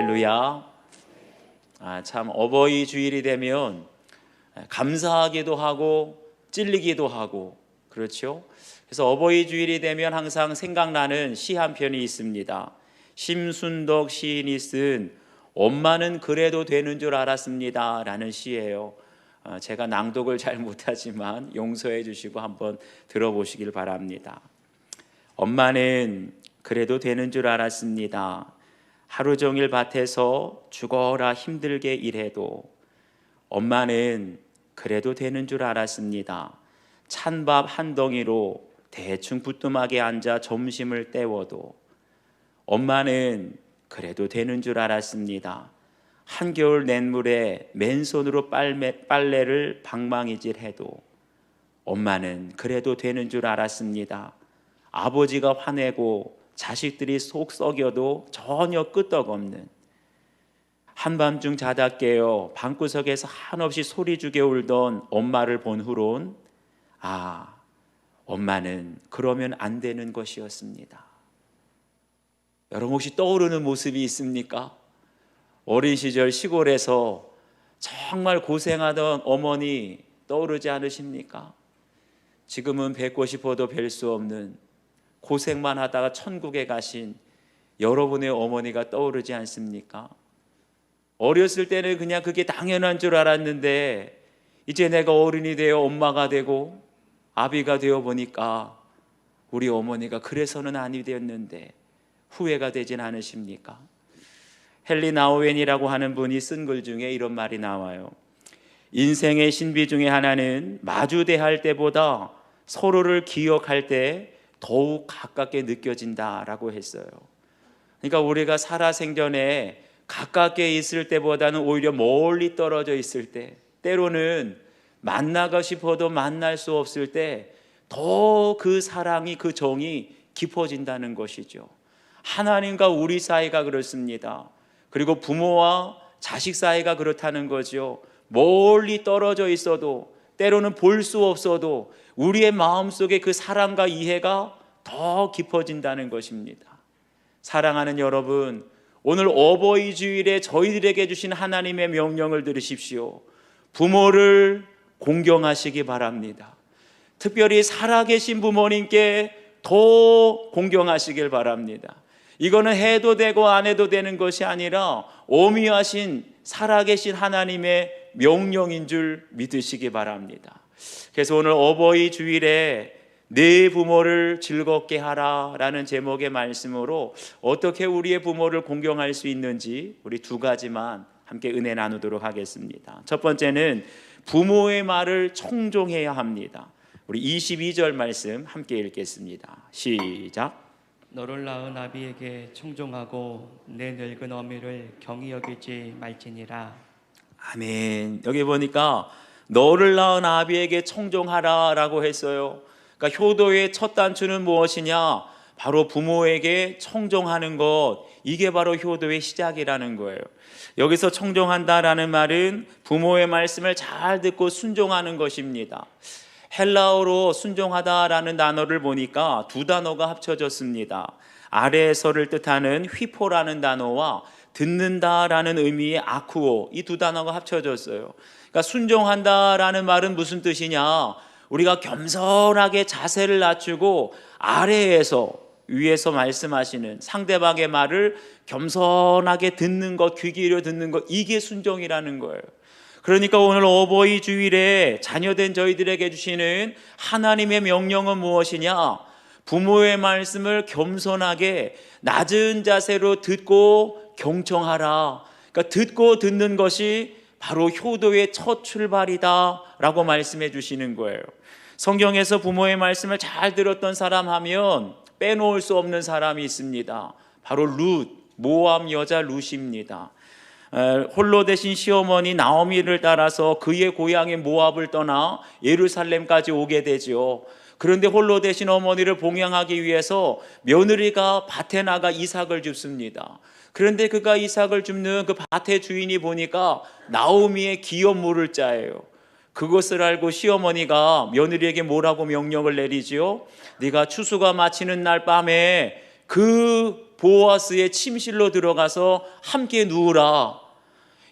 할렐루야. 아, 참 어버이 주일이 되면 감사하기도 하고 찔리기도 하고 그렇죠. 그래서 어버이 주일이 되면 항상 생각나는 시 한 편이 있습니다. 심순덕 시인이 쓴 엄마는 그래도 되는 줄 알았습니다 라는 시예요. 어, 제가 낭독을 잘 못하지만 용서해 주시고 한번 들어보시길 바랍니다. 엄마는 그래도 되는 줄 알았습니다. 하루 종일 밭에서 죽어라 힘들게 일해도 엄마는 그래도 되는 줄 알았습니다. 찬밥 한 덩이로 대충 부뚜막에 앉아 점심을 때워도 엄마는 그래도 되는 줄 알았습니다. 한겨울 냇물에 맨손으로 빨래, 빨래를 방망이질해도 엄마는 그래도 되는 줄 알았습니다. 아버지가 화내고 자식들이 속 썩여도 전혀 끄떡없는 한밤중 자다 깨어 방구석에서 한없이 소리 주게 울던 엄마를 본 후론 아 엄마는 그러면 안 되는 것이었습니다. 여러분 혹시 떠오르는 모습이 있습니까? 어린 시절 시골에서 정말 고생하던 어머니 떠오르지 않으십니까? 지금은 뵙고 싶어도 뵐 수 없는 고생만 하다가 천국에 가신 여러분의 어머니가 떠오르지 않습니까? 어렸을 때는 그냥 그게 당연한 줄 알았는데 이제 내가 어른이 되어 엄마가 되고 아비가 되어 보니까 우리 어머니가 그래서는 아니 되었는데 후회가 되진 않으십니까? 헨리 나우웬이라고 하는 분이 쓴 글 중에 이런 말이 나와요. 인생의 신비 중에 하나는 마주 대할 때보다 서로를 기억할 때 더욱 가깝게 느껴진다라고 했어요. 그러니까 우리가 살아 생전에 가깝게 있을 때보다는 오히려 멀리 떨어져 있을 때, 때로는 만나고 싶어도 만날 수 없을 때 더 그 사랑이 그 정이 깊어진다는 것이죠. 하나님과 우리 사이가 그렇습니다. 그리고 부모와 자식 사이가 그렇다는 거죠. 멀리 떨어져 있어도 때로는 볼 수 없어도 우리의 마음속에 그 사랑과 이해가 더 깊어진다는 것입니다. 사랑하는 여러분, 오늘 어버이 주일에 저희들에게 주신 하나님의 명령을 들으십시오. 부모를 공경하시기 바랍니다. 특별히 살아계신 부모님께 더 공경하시길 바랍니다. 이거는 해도 되고 안 해도 되는 것이 아니라 오미하신 살아계신 하나님의 명령인 줄 믿으시기 바랍니다. 그래서 오늘 어버이 주일에 내 부모를 즐겁게 하라 라는 제목의 말씀으로 어떻게 우리의 부모를 공경할 수 있는지 우리 두 가지만 함께 은혜 나누도록 하겠습니다. 첫 번째는 부모의 말을 청종해야 합니다. 우리 22절 말씀 함께 읽겠습니다. 시작. 너를 낳은 아비에게 청종하고 내 늙은 어미를 경히 여기지 말지니라. 아멘. 여기 보니까 너를 낳은 아비에게 청종하라라고 했어요. 그러니까 효도의 첫 단추는 무엇이냐? 바로 부모에게 청종하는 것. 이게 바로 효도의 시작이라는 거예요. 여기서 청종한다라는 말은 부모의 말씀을 잘 듣고 순종하는 것입니다. 헬라어로 순종하다라는 단어를 보니까 두 단어가 합쳐졌습니다. 아래에서를 뜻하는 휘포라는 단어와 듣는다라는 의미의 아쿠오 이 두 단어가 합쳐졌어요. 그러니까 순종한다라는 말은 무슨 뜻이냐? 우리가 겸손하게 자세를 낮추고 아래에서 위에서 말씀하시는 상대방의 말을 겸손하게 듣는 것, 귀 기울여 듣는 것 이게 순종이라는 거예요. 그러니까 오늘 어버이 주일에 자녀된 저희들에게 주시는 하나님의 명령은 무엇이냐? 부모의 말씀을 겸손하게 낮은 자세로 듣고 경청하라. 그러니까 듣고 듣는 것이 바로 효도의 첫 출발이다라고 말씀해 주시는 거예요. 성경에서 부모의 말씀을 잘 들었던 사람 하면 빼놓을 수 없는 사람이 있습니다. 바로 룻, 모함 여자 룻입니다. 홀로 되신 시어머니 나오미를 따라서 그의 고향인 모압을 떠나 예루살렘까지 오게 되지요. 그런데 홀로 되신 어머니를 봉양하기 위해서 며느리가 밭에 나가 이삭을 줍습니다. 그런데 그가 이삭을 줍는 그 밭의 주인이 보니까 나오미의 기업 물을 자예요. 그것을 알고 시어머니가 며느리에게 뭐라고 명령을 내리지요? 네가 추수가 마치는 날 밤에 그 보아스의 침실로 들어가서 함께 누우라.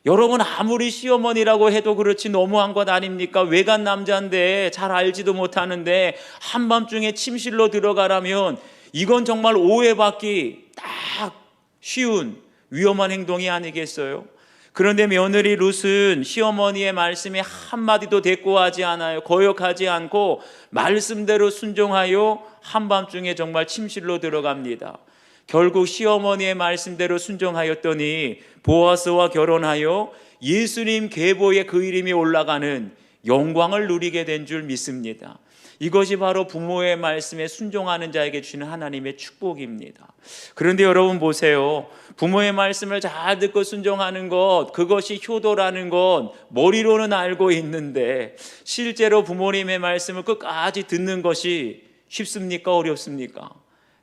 여러분 아무리 시어머니라고 해도 그렇지 너무한 것 아닙니까? 외간 남자인데 잘 알지도 못하는데 한밤중에 침실로 들어가라면 이건 정말 오해받기 딱 쉬운 위험한 행동이 아니겠어요? 그런데 며느리 룻은 시어머니의 말씀에 한마디도 대꾸하지 않아요. 거역하지 않고 말씀대로 순종하여 한밤중에 정말 침실로 들어갑니다. 결국 시어머니의 말씀대로 순종하였더니 보아스와 결혼하여 예수님 계보에 그 이름이 올라가는 영광을 누리게 된 줄 믿습니다. 이것이 바로 부모의 말씀에 순종하는 자에게 주는 하나님의 축복입니다. 그런데 여러분 보세요. 부모의 말씀을 잘 듣고 순종하는 것, 그것이 효도라는 건 머리로는 알고 있는데 실제로 부모님의 말씀을 끝까지 듣는 것이 쉽습니까? 어렵습니까?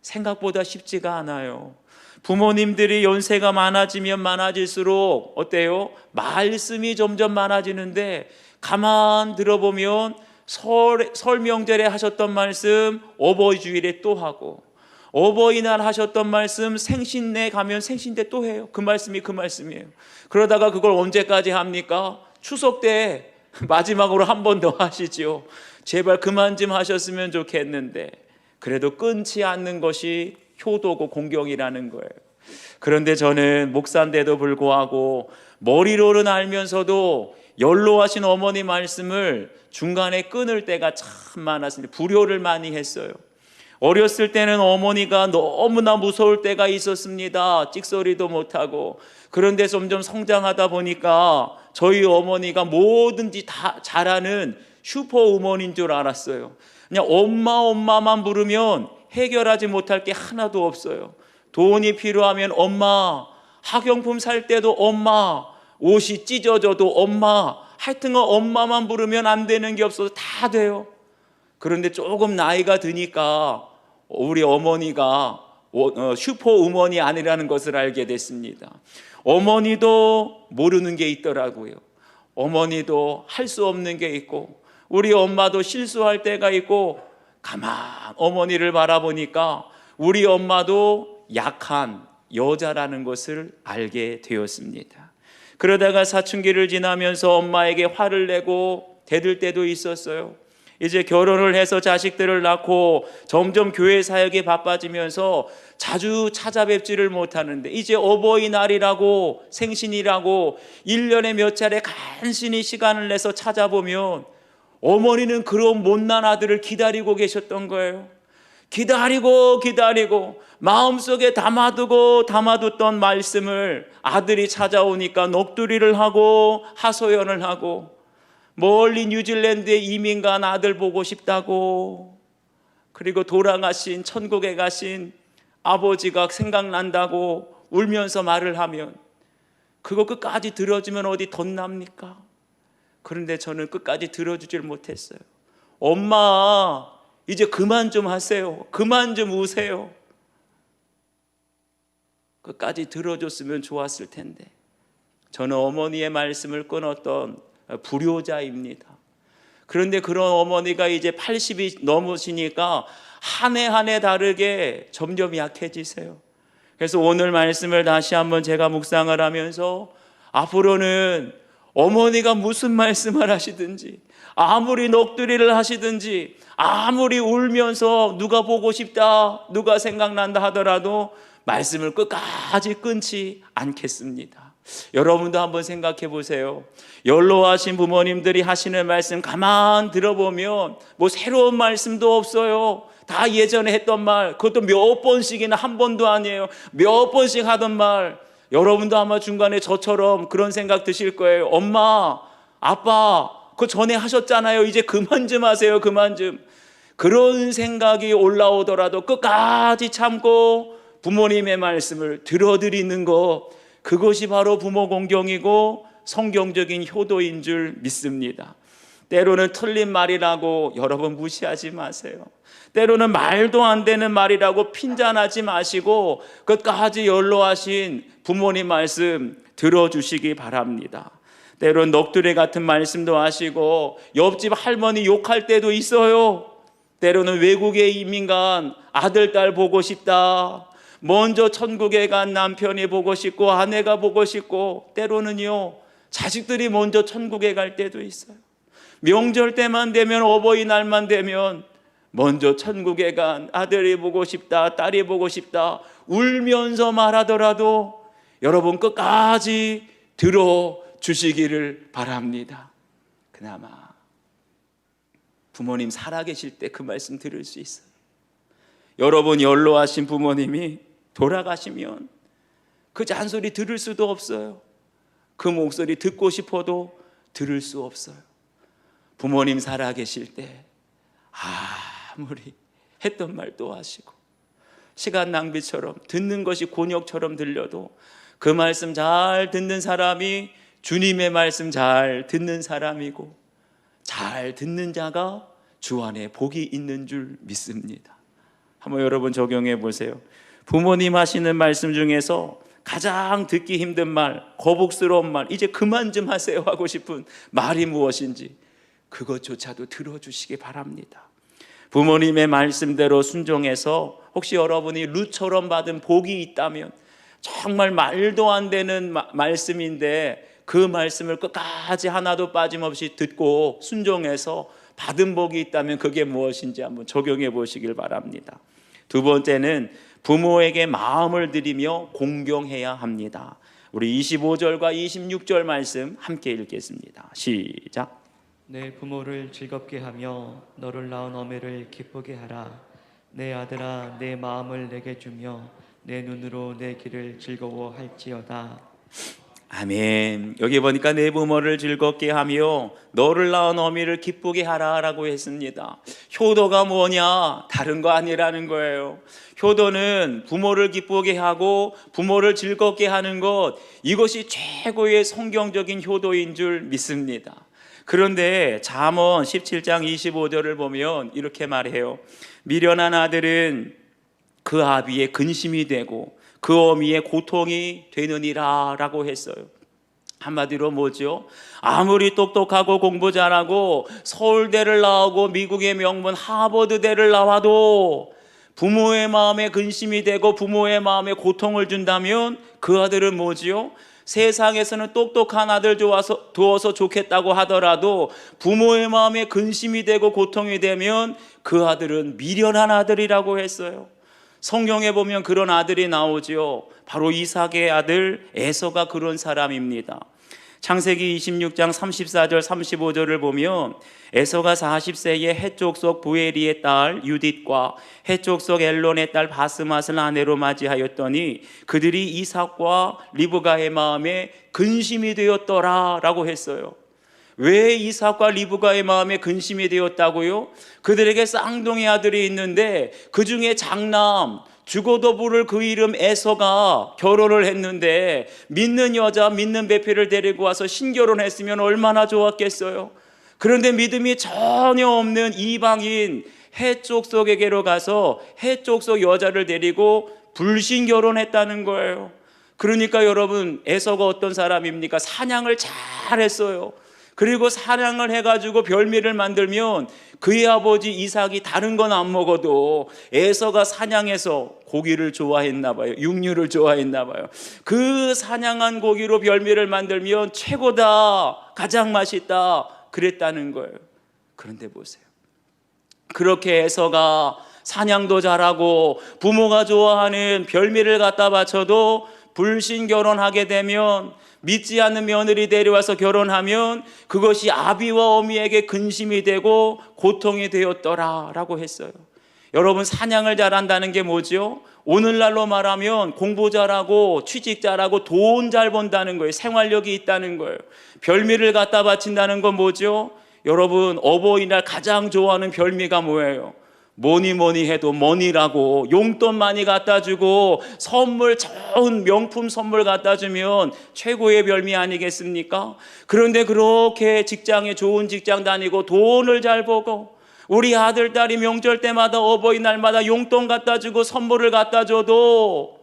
생각보다 쉽지가 않아요. 부모님들이 연세가 많아지면 많아질수록 어때요? 말씀이 점점 많아지는데 가만 들어보면 설, 설 명절에 하셨던 말씀 어버이 주일에 또 하고 어버이날 하셨던 말씀 생신내 가면 생신 때 또 해요. 그 말씀이 그 말씀이에요. 그러다가 그걸 언제까지 합니까? 추석 때 마지막으로 한 번 더 하시지요. 제발 그만 좀 하셨으면 좋겠는데 그래도 끊지 않는 것이 효도고 공경이라는 거예요. 그런데 저는 목사인데도 불구하고 머리로는 알면서도 연로하신 어머니 말씀을 중간에 끊을 때가 참 많았습니다. 불효를 많이 했어요. 어렸을 때는 어머니가 너무나 무서울 때가 있었습니다. 찍소리도 못하고. 그런데 점점 성장하다 보니까 저희 어머니가 뭐든지 다 잘하는 슈퍼우먼인 줄 알았어요. 그냥 엄마, 엄마만 부르면 해결하지 못할 게 하나도 없어요. 돈이 필요하면 엄마, 학용품 살 때도 엄마, 옷이 찢어져도 엄마, 하여튼 엄마만 부르면 안 되는 게 없어서 다 돼요. 그런데 조금 나이가 드니까 우리 어머니가 어, 슈퍼 우먼이 아니라는 것을 알게 됐습니다. 어머니도 모르는 게 있더라고요. 어머니도 할 수 없는 게 있고 우리 엄마도 실수할 때가 있고 가만 어머니를 바라보니까 우리 엄마도 약한 여자라는 것을 알게 되었습니다. 그러다가 사춘기를 지나면서 엄마에게 화를 내고 대들 때도 있었어요. 이제 결혼을 해서 자식들을 낳고 점점 교회 사역에 바빠지면서 자주 찾아뵙지를 못하는데 이제 어버이날이라고 생신이라고 1년에 몇 차례 간신히 시간을 내서 찾아보면 어머니는 그런 못난 아들을 기다리고 계셨던 거예요. 기다리고 기다리고 마음속에 담아두고 담아뒀던 말씀을 아들이 찾아오니까 넋두리를 하고 하소연을 하고 멀리 뉴질랜드에 이민 간 아들 보고 싶다고 그리고 돌아가신 천국에 가신 아버지가 생각난다고 울면서 말을 하면 그거 끝까지 들어주면 어디 덧납니까? 그런데 저는 끝까지 들어주질 못했어요. 엄마, 이제 그만 좀 하세요. 그만 좀 우세요. 끝까지 들어줬으면 좋았을 텐데. 저는 어머니의 말씀을 끊었던 불효자입니다. 그런데 그런 어머니가 이제 80이 넘으시니까 한 해 한 해 다르게 점점 약해지세요. 그래서 오늘 말씀을 다시 한번 제가 묵상을 하면서 앞으로는 어머니가 무슨 말씀을 하시든지 아무리 넋두리를 하시든지 아무리 울면서 누가 보고 싶다 누가 생각난다 하더라도 말씀을 끝까지 끊지 않겠습니다. 여러분도 한번 생각해 보세요. 연로하신 부모님들이 하시는 말씀 가만 들어보면 뭐 새로운 말씀도 없어요. 다 예전에 했던 말, 그것도 몇 번씩이나 한 번도 아니에요. 몇 번씩 하던 말. 여러분도 아마 중간에 저처럼 그런 생각 드실 거예요. 엄마, 아빠, 그 전에 하셨잖아요. 이제 그만 좀 하세요. 그만 좀. 그런 생각이 올라오더라도 끝까지 참고 부모님의 말씀을 들어드리는 것, 그것이 바로 부모 공경이고 성경적인 효도인 줄 믿습니다. 때로는 틀린 말이라고 여러분 무시하지 마세요. 때로는 말도 안 되는 말이라고 핀잔하지 마시고 끝까지 연로하신 부모님 말씀 들어주시기 바랍니다. 때로는 넋두리 같은 말씀도 하시고 옆집 할머니 욕할 때도 있어요. 때로는 외국에 이민 간 아들, 딸 보고 싶다. 먼저 천국에 간 남편이 보고 싶고 아내가 보고 싶고 때로는요 자식들이 먼저 천국에 갈 때도 있어요. 명절 때만 되면 어버이날만 되면 먼저 천국에 간 아들이 보고 싶다, 딸이 보고 싶다 울면서 말하더라도 여러분 끝까지 들어 주시기를 바랍니다. 그나마 부모님 살아계실 때 그 말씀 들을 수 있어요. 여러분 연로하신 부모님이 돌아가시면 그 잔소리 들을 수도 없어요. 그 목소리 듣고 싶어도 들을 수 없어요. 부모님 살아계실 때 아무리 했던 말도 하시고 시간 낭비처럼 듣는 것이 곤욕처럼 들려도 그 말씀 잘 듣는 사람이 주님의 말씀 잘 듣는 사람이고 잘 듣는 자가 주 안에 복이 있는 줄 믿습니다. 한번 여러분 적용해 보세요. 부모님 하시는 말씀 중에서 가장 듣기 힘든 말, 거북스러운 말, 이제 그만 좀 하세요 하고 싶은 말이 무엇인지 그것조차도 들어주시기 바랍니다. 부모님의 말씀대로 순종해서 혹시 여러분이 루처럼 받은 복이 있다면 정말 말도 안 되는 마- 말씀인데 그 말씀을 끝까지 하나도 빠짐없이 듣고 순종해서 받은 복이 있다면 그게 무엇인지 한번 적용해 보시길 바랍니다. 두 번째는 부모에게 마음을 들이며 공경해야 합니다. 우리 25절과 26절 말씀 함께 읽겠습니다. 시작. 내 부모를 즐겁게 하며 너를 낳은 어미를 기쁘게 하라. 내 아들아 내 마음을 내게 주며 내 눈으로 내 길을 즐거워할지어다. 아멘. 여기 보니까 내 부모를 즐겁게 하며 너를 낳은 어미를 기쁘게 하라라고 했습니다. 효도가 뭐냐? 다른 거 아니라는 거예요. 효도는 부모를 기쁘게 하고 부모를 즐겁게 하는 것 이것이 최고의 성경적인 효도인 줄 믿습니다. 그런데 잠언 17장 25절을 보면 이렇게 말해요. 미련한 아들은 그 아비의 근심이 되고 그 어미의 고통이 되느니라 라고 했어요. 한마디로 뭐죠? 아무리 똑똑하고 공부 잘하고 서울대를 나오고 미국의 명문 하버드대를 나와도 부모의 마음에 근심이 되고 부모의 마음에 고통을 준다면 그 아들은 뭐지요? 세상에서는 똑똑한 아들 좋아서 두어서 좋겠다고 하더라도 부모의 마음에 근심이 되고 고통이 되면 그 아들은 미련한 아들이라고 했어요. 성경에 보면 그런 아들이 나오지요. 바로 이삭의 아들 에서가 그런 사람입니다. 창세기 26장 34절 35절을 보면 에서가 40세에 해쪽 속 부에리의 딸 유딧과 해쪽 속 엘론의 딸 바스맛을 아내로 맞이하였더니 그들이 이삭과 리브가의 마음에 근심이 되었더라라고 했어요. 왜 이삭과 리브가의 마음에 근심이 되었다고요? 그들에게 쌍둥이 아들이 있는데 그 중에 장남 죽어도 부를 그 이름 에서가 결혼을 했는데 믿는 여자 믿는 배필을 데리고 와서 신결혼했으면 얼마나 좋았겠어요. 그런데 믿음이 전혀 없는 이방인 해쪽 속에게로 가서 해쪽 속 여자를 데리고 불신 결혼했다는 거예요. 그러니까 여러분 에서가 어떤 사람입니까? 사냥을 잘 했어요. 그리고 사냥을 해가지고 별미를 만들면 그의 아버지 이삭이 다른 건 안 먹어도 에서가 사냥해서 고기를 좋아했나 봐요. 육류를 좋아했나 봐요. 그 사냥한 고기로 별미를 만들면 최고다. 가장 맛있다. 그랬다는 거예요. 그런데 보세요. 그렇게 에서가 사냥도 잘하고 부모가 좋아하는 별미를 갖다 바쳐도 불신 결혼하게 되면 믿지 않는 며느리 데려와서 결혼하면 그것이 아비와 어미에게 근심이 되고 고통이 되었더라라고 했어요. 여러분 사냥을 잘한다는 게 뭐죠? 오늘날로 말하면 공부 잘하고 취직 잘하고 돈 잘 번다는 거예요. 생활력이 있다는 거예요. 별미를 갖다 바친다는 건 뭐죠? 여러분 어버이날 가장 좋아하는 별미가 뭐예요? 뭐니 뭐니 해도 머니라고 용돈 많이 갖다 주고 선물 좋은 명품 선물 갖다 주면 최고의 별미 아니겠습니까? 그런데 그렇게 직장에 좋은 직장 다니고 돈을 잘 보고 우리 아들 딸이 명절 때마다 어버이날마다 용돈 갖다 주고 선물을 갖다 줘도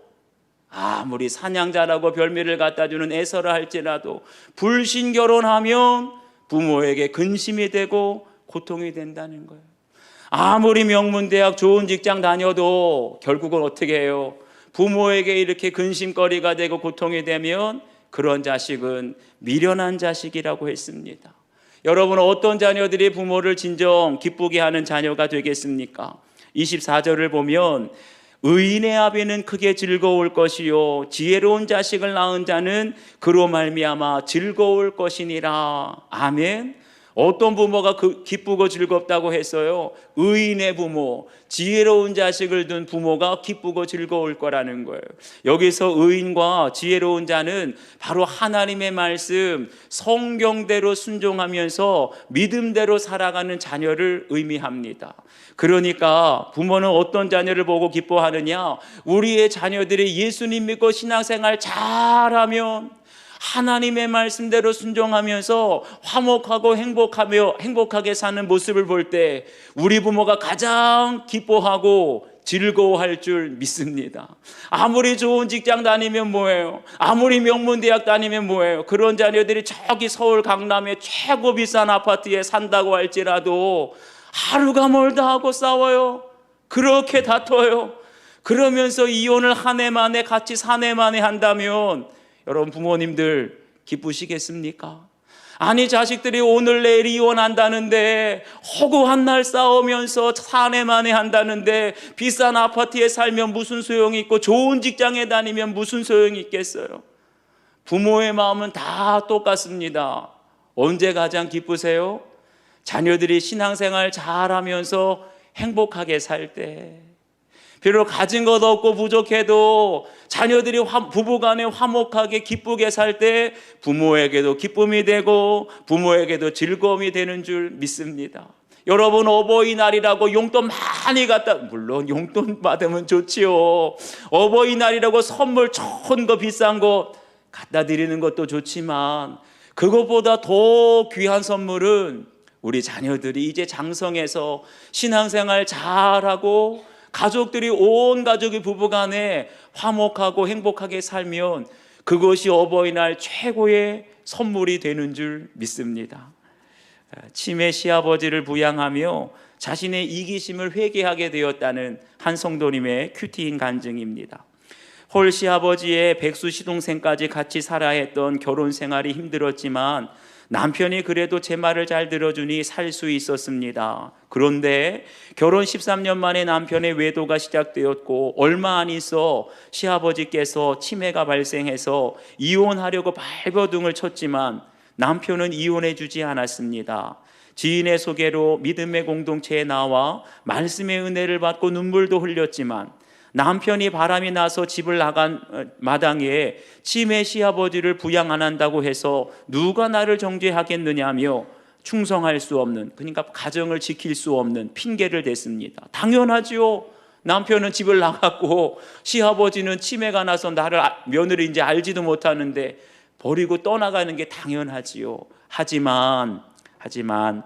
아무리 사냥 잘하고 별미를 갖다 주는 애서라 할지라도 불신 결혼하면 부모에게 근심이 되고 고통이 된다는 거예요. 아무리 명문대학 좋은 직장 다녀도 결국은 어떻게 해요? 부모에게 이렇게 근심거리가 되고 고통이 되면 그런 자식은 미련한 자식이라고 했습니다. 여러분 어떤 자녀들이 부모를 진정 기쁘게 하는 자녀가 되겠습니까? 24절을 보면 의인의 아비는 크게 즐거울 것이요 지혜로운 자식을 낳은 자는 그로 말미암아 즐거울 것이니라. 아멘. 어떤 부모가 그 기쁘고 즐겁다고 했어요? 의인의 부모, 지혜로운 자식을 둔 부모가 기쁘고 즐거울 거라는 거예요. 여기서 의인과 지혜로운 자는 바로 하나님의 말씀, 성경대로 순종하면서 믿음대로 살아가는 자녀를 의미합니다. 그러니까 부모는 어떤 자녀를 보고 기뻐하느냐? 우리의 자녀들이 예수님 믿고 신앙생활 잘하면 하나님의 말씀대로 순종하면서 화목하고 행복하며 행복하게 사는 모습을 볼 때 우리 부모가 가장 기뻐하고 즐거워할 줄 믿습니다. 아무리 좋은 직장 다니면 뭐예요? 아무리 명문 대학 다니면 뭐예요? 그런 자녀들이 저기 서울 강남의 최고 비싼 아파트에 산다고 할지라도 하루가 멀다 하고 싸워요. 그렇게 다퉈요. 그러면서 이혼을 한 해 만에 같이 사내 만에 한다면 여러분 부모님들 기쁘시겠습니까? 아니 자식들이 오늘 내일 이혼한다는데 허구한 날 싸우면서 사내 만에 한다는데 비싼 아파트에 살면 무슨 소용이 있고 좋은 직장에 다니면 무슨 소용이 있겠어요? 부모의 마음은 다 똑같습니다. 언제 가장 기쁘세요? 자녀들이 신앙생활 잘하면서 행복하게 살 때. 비록 가진 것 없고 부족해도 자녀들이 화- 부부간에 화목하게 기쁘게 살 때 부모에게도 기쁨이 되고 부모에게도 즐거움이 되는 줄 믿습니다. 여러분 어버이날이라고 용돈 많이 갖다 물론 용돈 받으면 좋지요. 어버이날이라고 선물 좋은 거 비싼 거 갖다 드리는 것도 좋지만 그것보다 더 귀한 선물은 우리 자녀들이 이제 장성해서 신앙생활 잘하고 가족들이 온 가족이 부부간에 화목하고 행복하게 살면 그것이 어버이날 최고의 선물이 되는 줄 믿습니다. 치매 시아버지를 부양하며 자신의 이기심을 회개하게 되었다는 한 성도님의 큐티인 간증입니다. 홀 시아버지의 백수 시동생까지 같이 살아 했던 결혼 생활이 힘들었지만 남편이 그래도 제 말을 잘 들어주니 살 수 있었습니다. 그런데 결혼 13년 만에 남편의 외도가 시작되었고 얼마 안 있어 시아버지께서 치매가 발생해서 이혼하려고 발버둥을 쳤지만 남편은 이혼해 주지 않았습니다. 지인의 소개로 믿음의 공동체에 나와 말씀의 은혜를 받고 눈물도 흘렸지만 남편이 바람이 나서 집을 나간 어, 마당에 치매 시아버지를 부양 안 한다고 해서 누가 나를 정죄하겠느냐며 충성할 수 없는 그러니까 가정을 지킬 수 없는 핑계를 댔습니다. 당연하지요. 남편은 집을 나갔고 시아버지는 치매가 나서 나를 아- 며느리 이제 알지도 못하는데 버리고 떠나가는 게 당연하지요. 하지만 하지만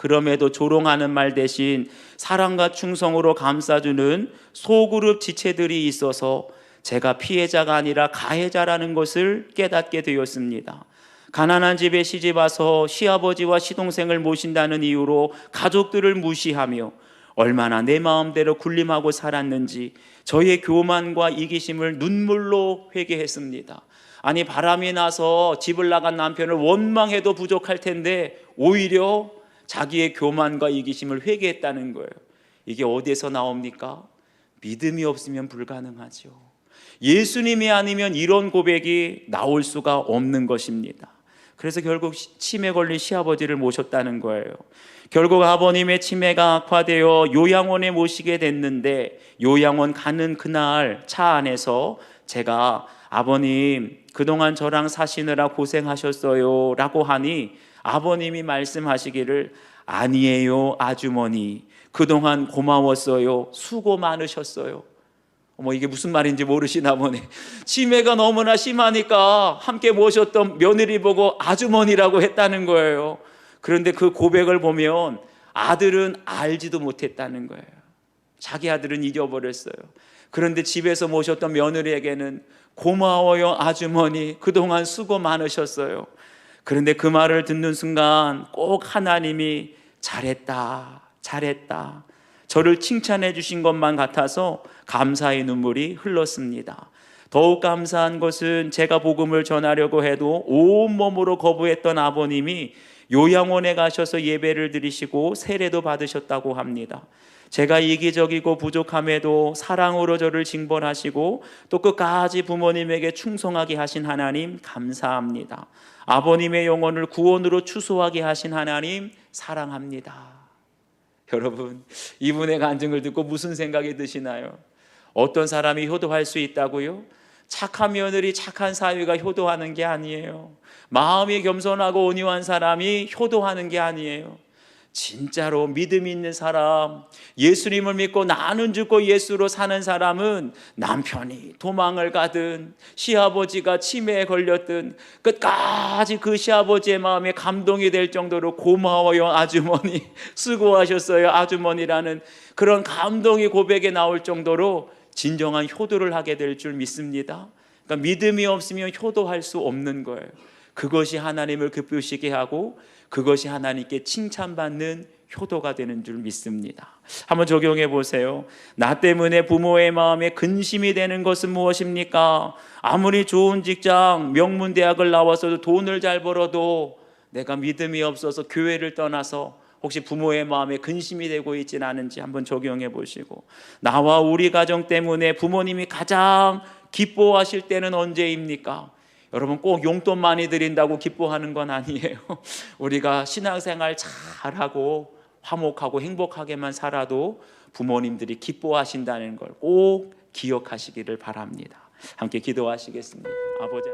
그럼에도 조롱하는 말 대신 사랑과 충성으로 감싸주는 소그룹 지체들이 있어서 제가 피해자가 아니라 가해자라는 것을 깨닫게 되었습니다. 가난한 집에 시집 와서 시아버지와 시동생을 모신다는 이유로 가족들을 무시하며 얼마나 내 마음대로 군림하고 살았는지 저의 교만과 이기심을 눈물로 회개했습니다. 아니 바람이 나서 집을 나간 남편을 원망해도 부족할 텐데 오히려 자기의 교만과 이기심을 회개했다는 거예요. 이게 어디에서 나옵니까? 믿음이 없으면 불가능하죠. 예수님이 아니면 이런 고백이 나올 수가 없는 것입니다. 그래서 결국 시- 치매 걸린 시아버지를 모셨다는 거예요. 결국 아버님의 치매가 악화되어 요양원에 모시게 됐는데 요양원 가는 그날 차 안에서 제가 아버님 그동안 저랑 사시느라 고생하셨어요 라고 하니 아버님이 말씀하시기를 아니에요 아주머니. 그동안 고마웠어요 수고 많으셨어요. 어머 이게 무슨 말인지 모르시나 보네. 치매가 너무나 심하니까 함께 모셨던 며느리 보고 아주머니라고 했다는 거예요. 그런데 그 고백을 보면 아들은 알지도 못했다는 거예요. 자기 아들은 잊어버렸어요. 그런데 집에서 모셨던 며느리에게는 고마워요 아주머니. 그동안 수고 많으셨어요 그런데 그 말을 듣는 순간 꼭 하나님이 잘했다 잘했다 저를 칭찬해 주신 것만 같아서 감사의 눈물이 흘렀습니다. 더욱 감사한 것은 제가 복음을 전하려고 해도 온몸으로 거부했던 아버님이 요양원에 가셔서 예배를 드리시고 세례도 받으셨다고 합니다. 제가 이기적이고 부족함에도 사랑으로 저를 징벌하시고 또 끝까지 부모님에게 충성하게 하신 하나님 감사합니다. 아버님의 영혼을 구원으로 추소하게 하신 하나님 사랑합니다. 여러분, 이분의 간증을 듣고 무슨 생각이 드시나요? 어떤 사람이 효도할 수 있다고요? 착한 며느리, 착한 사위가 효도하는 게 아니에요. 마음이 겸손하고 온유한 사람이 효도하는 게 아니에요. 진짜로 믿음 있는 사람, 예수님을 믿고 나는 죽고 예수로 사는 사람은 남편이 도망을 가든 시아버지가 치매에 걸렸든 끝까지 그 시아버지의 마음에 감동이 될 정도로 고마워요 아주머니 수고하셨어요 아주머니라는 그런 감동이 고백에 나올 정도로 진정한 효도를 하게 될 줄 믿습니다. 그러니까 믿음이 없으면 효도할 수 없는 거예요. 그것이 하나님을 기쁘시게 하고 그것이 하나님께 칭찬받는 효도가 되는 줄 믿습니다. 한번 적용해 보세요. 나 때문에 부모의 마음에 근심이 되는 것은 무엇입니까? 아무리 좋은 직장, 명문 대학을 나와서도 돈을 잘 벌어도 내가 믿음이 없어서 교회를 떠나서 혹시 부모의 마음에 근심이 되고 있지는 않은지 한번 적용해 보시고 나와 우리 가정 때문에 부모님이 가장 기뻐하실 때는 언제입니까? 여러분 꼭 용돈 많이 드린다고 기뻐하는 건 아니에요. 우리가 신앙생활 잘하고 화목하고 행복하게만 살아도 부모님들이 기뻐하신다는 걸 꼭 기억하시기를 바랍니다. 함께 기도하시겠습니다. 아버지